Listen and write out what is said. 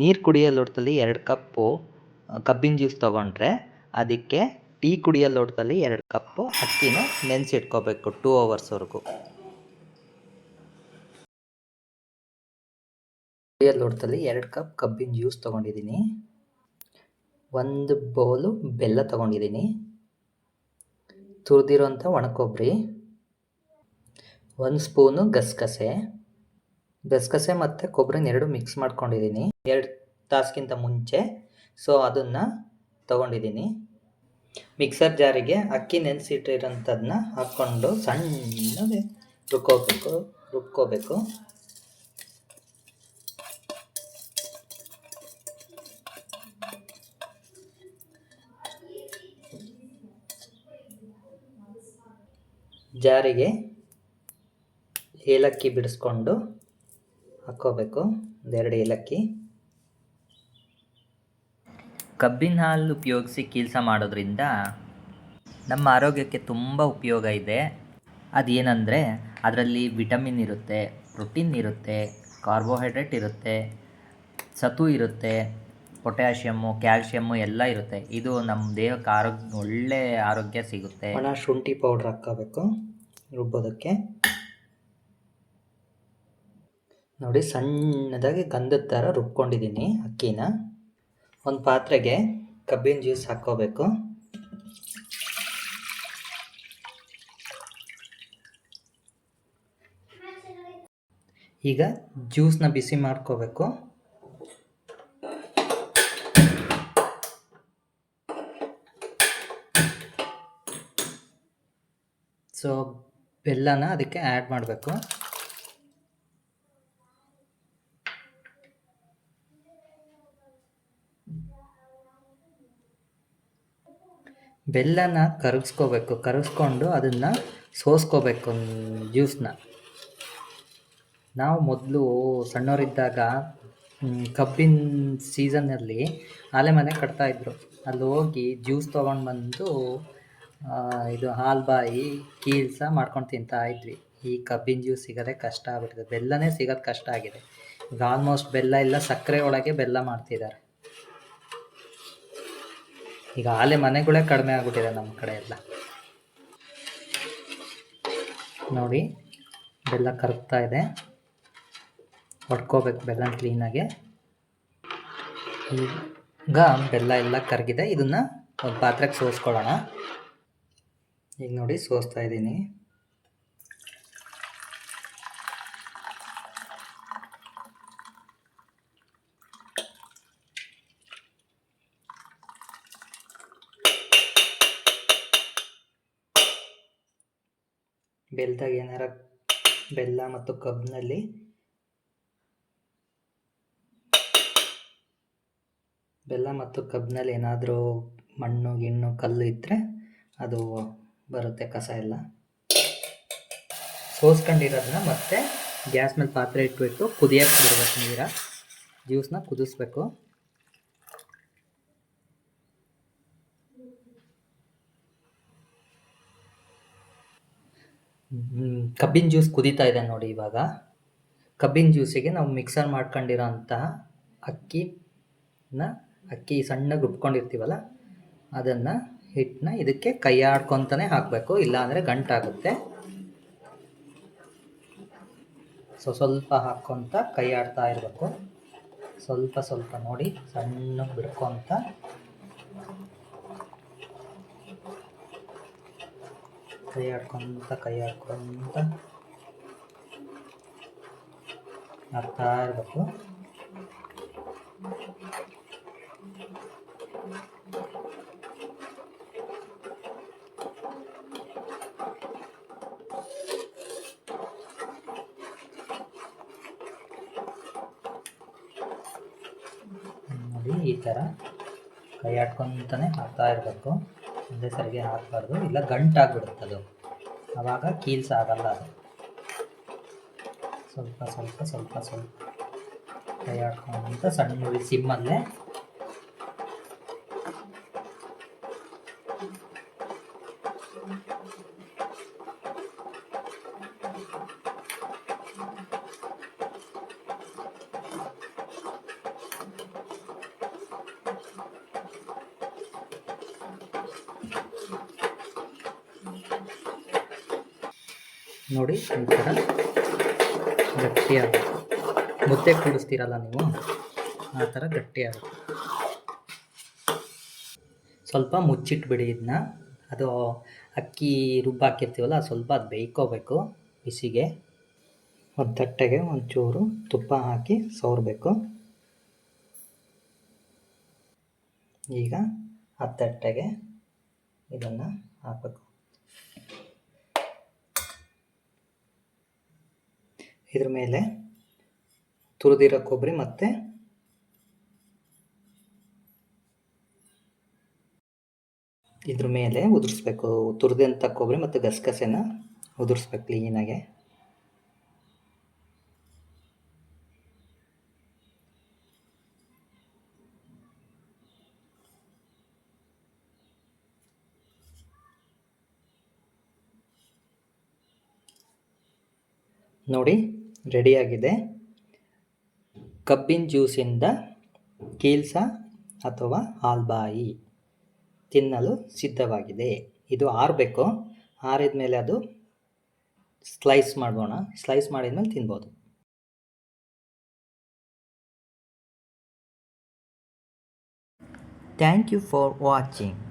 ನೀರು ಕುಡಿಯೋ ಲೋಟದಲ್ಲಿ ಎರಡು ಕಪ್ಪು ಕಬ್ಬಿನ ಜ್ಯೂಸ್ ತೊಗೊಂಡ್ರೆ ಅದಕ್ಕೆ ಟೀ ಕುಡಿಯೋ ಲೋಟದಲ್ಲಿ ಎರಡು ಕಪ್ಪು ಅಕ್ಕಿನ ನೆನೆಸಿಟ್ಕೋಬೇಕು ಟೂ ಅವರ್ಸ್ವರೆಗೂ ಕುಡಿಯೋ ಲೋಟದಲ್ಲಿ ಎರಡು ಕಪ್ ಕಬ್ಬಿನ ಜ್ಯೂಸ್ ತೊಗೊಂಡಿದ್ದೀನಿ. ಒಂದು ಬೌಲು ಬೆಲ್ಲ ತೊಗೊಂಡಿದ್ದೀನಿ. ತುರಿದಿರೋಂಥ ಒಣಕೊಬ್ಬರಿ ಒಂದು ಸ್ಪೂನು ಗಸಗಸೆ. ಗಸಗಸೆ ಮತ್ತು ಕೊಬ್ಬರಿನ ಎರಡು ಮಿಕ್ಸ್ ಮಾಡ್ಕೊಂಡಿದ್ದೀನಿ. ಎರಡು ತಾಸಿಗಿಂತ ಮುಂಚೆ. ಸೊ ಅದನ್ನು ತೊಗೊಂಡಿದ್ದೀನಿ. ಮಿಕ್ಸರ್ ಜಾರಿಗೆ ಅಕ್ಕಿ ನೆನೆಸಿಟ್ಟಿರೋಂಥದ್ದನ್ನ ಹಾಕ್ಕೊಂಡು ಸಣ್ಣಗೆ ರುಬ್ಕೋಬೇಕು ರುಬ್ಕೋಬೇಕು. ಜಾರಿಗೆ ಏಲಕ್ಕಿ ಬಿಡಿಸ್ಕೊಂಡು ಹಾಕ್ಕೋಬೇಕು. ಒಂದೆರಡು ಏಲಕ್ಕಿ. ಕಬ್ಬಿನ ಹಾಲು ಉಪಯೋಗಿಸಿ ಕೆಲಸ ಮಾಡೋದ್ರಿಂದ ನಮ್ಮ ಆರೋಗ್ಯಕ್ಕೆ ತುಂಬ ಉಪಯೋಗ ಇದೆ. ಅದೇನೆಂದರೆ ಅದರಲ್ಲಿ ವಿಟಮಿನ್ ಇರುತ್ತೆ ಪ್ರೋಟೀನ್ ಇರುತ್ತೆ ಕಾರ್ಬೋಹೈಡ್ರೇಟ್ ಇರುತ್ತೆ ಸತು ಇರುತ್ತೆ ಪೊಟ್ಯಾಷಿಯಮ್ಮು ಕ್ಯಾಲ್ಶಿಯಮ್ಮು ಎಲ್ಲ ಇರುತ್ತೆ. ಇದು ನಮ್ಮ ದೇಹಕ್ಕೆ ಆರೋಗ್ಯ ಒಳ್ಳೆ ಆರೋಗ್ಯ ಸಿಗುತ್ತೆ. ಒಣ ಶುಂಠಿ ಪೌಡ್ರ್ ಹಾಕ್ಕೋಬೇಕು ರುಬ್ಬೋದಕ್ಕೆ. ನೋಡಿ ಸಣ್ಣದಾಗಿ ಗಂಧದ ಥರ ರುಬ್ಕೊಂಡಿದ್ದೀನಿ ಅಕ್ಕಿನ. ಒಂದು ಪಾತ್ರೆಗೆ ಕಬ್ಬಿನ ಜ್ಯೂಸ್ ಹಾಕ್ಕೋಬೇಕು. ಈಗ ಜ್ಯೂಸ್ನ ಬಿಸಿ ಮಾಡ್ಕೋಬೇಕು. ಸೊ ಬೆಲ್ಲನ ಅದಕ್ಕೆ ಆ್ಯಡ್ ಮಾಡಬೇಕು. ಬೆಲ್ಲನ ಕರಗಿಸ್ಕೋಬೇಕು. ಕರಗಿಸ್ಕೊಂಡು ಅದನ್ನು ಸೋಸ್ಕೋಬೇಕು ಜ್ಯೂಸ್ನ. ನಾವು ಮೊದಲು ಸಣ್ಣವರಿದ್ದಾಗ ಕಬ್ಬಿನ ಸೀಸನ್ನಲ್ಲಿ ಆಲೆ ಮನೆ ಕಟ್ತಾಯಿದ್ರು ಅಲ್ಲಿ ಹೋಗಿ ಜ್ಯೂಸ್ ತೊಗೊಂಡು ಬಂದು ಇದು ಹಾಲು ಬಾಯಿ ಕೀಲ್ಸ ಮಾಡ್ಕೊಂಡು ತಿಂತಾ ಇದ್ವಿ. ಈ ಕಬ್ಬಿನ ಜ್ಯೂಸ್ ಸಿಗೋದೇ ಕಷ್ಟ ಆಗ್ಬಿಟ್ಟಿದೆ. ಬೆಲ್ಲನೇ ಸಿಗೋದು ಕಷ್ಟ ಆಗಿದೆ. ಈಗ ಆಲ್ಮೋಸ್ಟ್ ಬೆಲ್ಲ ಇಲ್ಲ, ಸಕ್ಕರೆ ಒಳಗೆ ಬೆಲ್ಲ ಮಾಡ್ತಿದ್ದಾರೆ. ಈಗ ಆಲೆ ಮನೆಗಳೇ ಕಡಿಮೆ ಆಗ್ಬಿಟ್ಟಿದೆ ನಮ್ಮ ಕಡೆ ಎಲ್ಲ. ನೋಡಿ, ಬೆಲ್ಲ ಕರಗ್ತಾ ಇದೆ. ಹೊಡ್ಕೋಬೇಕು ಬೆಲ್ಲ ಕ್ಲೀನಾಗೆ ಈಗ ಬೆಲ್ಲ ಎಲ್ಲ ಕರಗಿದೆ. ಇದನ್ನು ಒಂದು ಪಾತ್ರೆಗೆ ಸೋಸ್ಕೊಳ್ಳೋಣ. ಈಗ ನೋಡಿ, ಸೋಸ್ತಾ ಇದ್ದೀನಿ. ಬೆಲ್ಲದಾಗ ಏನಾರ ಬೆಲ್ಲ ಮತ್ತು ಕಬ್ಬಿನಲ್ಲಿ ಬೆಲ್ಲ ಮತ್ತು ಕಬ್ಬಿನಲ್ಲಿ ಏನಾದರೂ ಮಣ್ಣು, ಗಿಣ್ಣು, ಕಲ್ಲು ಇದ್ದರೆ ಅದು ಬರುತ್ತೆ ಕಸ ಎಲ್ಲ. ಸೋಸ್ಕೊಂಡಿರೋದನ್ನ ಮತ್ತೆ ಗ್ಯಾಸ್ ಮೇಲೆ ಪಾತ್ರೆ ಇಟ್ಬಿಟ್ಟು ಕುದಿಯಕ್ಕೆ ಬಿಡಬೇಕು ನೀರ. ಜ್ಯೂಸನ್ನ ಕುದಿಸ್ಬೇಕು. ಕಬ್ಬಿನ ಜ್ಯೂಸ್ ಕುದೀತಾ ಇದೆ ನೋಡಿ ಇವಾಗ. ಕಬ್ಬಿನ ಜ್ಯೂಸಿಗೆ ನಾವು ಮಿಕ್ಸರ್ ಮಾಡ್ಕೊಂಡಿರೋ ಅಂತಹ ಅಕ್ಕಿನ, ಅಕ್ಕಿ ಸಣ್ಣಗೆ ರುಬ್ಕೊಂಡಿರ್ತೀವಲ್ಲ, ಅದನ್ನು ಹಿಟ್ಟನ್ನ ಇದಕ್ಕೆ ಕೈ ಆಡ್ಕೊತಾನೆ ಹಾಕಬೇಕು. ಇಲ್ಲಾಂದರೆ ಗಂಟಾಗುತ್ತೆ. ಸೊ ಸ್ವಲ್ಪ ಹಾಕ್ಕೊತ ಕೈ ಆಡ್ತಾ ಇರಬೇಕು. ಸ್ವಲ್ಪ ಸ್ವಲ್ಪ ನೋಡಿ, ಸಣ್ಣಗೆ ಬಿಡ್ಕೊತ ಕೈ ಆಡ್ಕೊತ ಕೈ ಆಡ್ಕೊತ ಹಾಕ್ತಾ ಇರಬೇಕು ನೋಡಿ ಈ ಥರ ಕೈ ಆಡ್ಕೊತಾನೆ ಹಾಕ್ತಾ ಇರಬೇಕು ಒಂದೇ ಸರಿಗೆ ಹಾಕಬಾರ್ದು, ಇಲ್ಲ ಗಂಟಾಗ್ಬಿಡುತ್ತೆ ಅದು. ಆವಾಗ ಕೀಲ್ಸ್ ಆಗಲ್ಲ ಅದು. ಸ್ವಲ್ಪ ಸ್ವಲ್ಪ ಸ್ವಲ್ಪ ಸ್ವಲ್ಪ ಕೈ ಆಡ್ಕೊಂತ ಸಣ್ಣ ಸಿಮ್ಮಲ್ಲೇ ನೋಡಿ, ಈ ಥರ ಗಟ್ಟಿಯಾಗುತ್ತೆ ಮುದ್ದೆ ಕೂಡಿಸ್ತೀರಲ್ಲ ನೀವು? ಆ ಥರ ಗಟ್ಟಿಯಾಗುತ್ತೆ ಸ್ವಲ್ಪ ಮುಚ್ಚಿಟ್ಬಿಡಿ ಇದನ್ನ ಅದು ಅಕ್ಕಿ ರುಬ್ಬ ಹಾಕಿರ್ತೀವಲ್ಲ ಅದು ಸ್ವಲ್ಪ ಅದು ಬೇಯ್ಕೋಬೇಕು ಬಿಸಿಗೆ. ಒಂದು ತಟ್ಟೆಗೆ ಒಂಚೂರು ತುಪ್ಪ ಹಾಕಿ ಸವರಬೇಕು ಈಗ ಆ ತಟ್ಟೆಗೆ ಇದನ್ನು ಹಾಕಬೇಕು. ಇದ್ರ ಮೇಲೆ ತುರಿದಿರೋ ಕೊಬ್ಬರಿ ಮತ್ತು ಇದ್ರ ಮೇಲೆ ಉದುರಿಸ್ಬೇಕು. ತುರಿದಂಥ ಕೊಬ್ಬರಿ ಮತ್ತು ಗಸಗಸೆನ ಉದುರಿಸ್ಬೇಕು ಕ್ಲೀನಾಗೆ ನೋಡಿ ರೆಡಿಯಾಗಿದೆ. ಕಬ್ಬಿನ ಜ್ಯೂಸಿಂದ ಕೀಲ್ಸ ಅಥವಾ ಹಾಲ್ಬಾಯಿ ತಿನ್ನಲು ಸಿದ್ಧವಾಗಿದೆ. ಇದು ಆರಬೇಕು. ಆರಿದ ಮೇಲೆ ಅದು ಸ್ಲೈಸ್ ಮಾಡೋಣ ಸ್ಲೈಸ್ ಮಾಡಿದ ಮೇಲೆ ತಿನ್ಬೋದು. Thank you for watching.